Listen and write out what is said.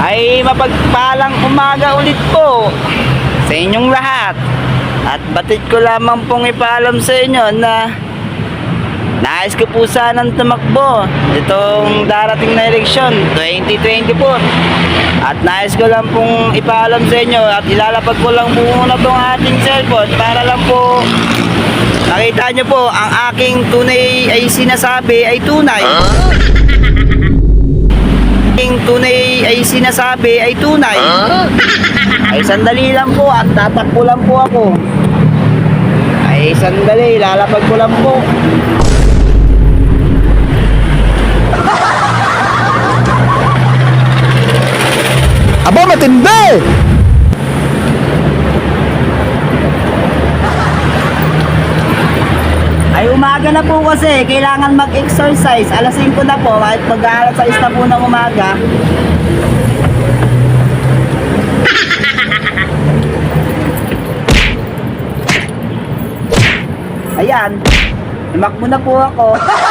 ay mapagpalang umaga ulit po sa inyong lahat. At batid ko lamang pong ipaalam sa inyo na nais ko po sanang tumakbo itong darating na eleksyon 2024. At nais ko lang pong ipaalam sa inyo at ilalapag ko lang muna tong ating cellphone para lang po nakita nyo po ang aking tunay ay sinasabi ay tunay. Aking tunay ay sinasabi ay tunay. Ay sandali lang po at tatakbo lang po ako. Ay sandali, lalapag ko lang po. Aba, matindi! Ay umaga na po kasi, kailangan mag-exercise. Alas 5 na po, kahit mag-aalas 6 na po ng umaga. Ayan, imakbo na po ako.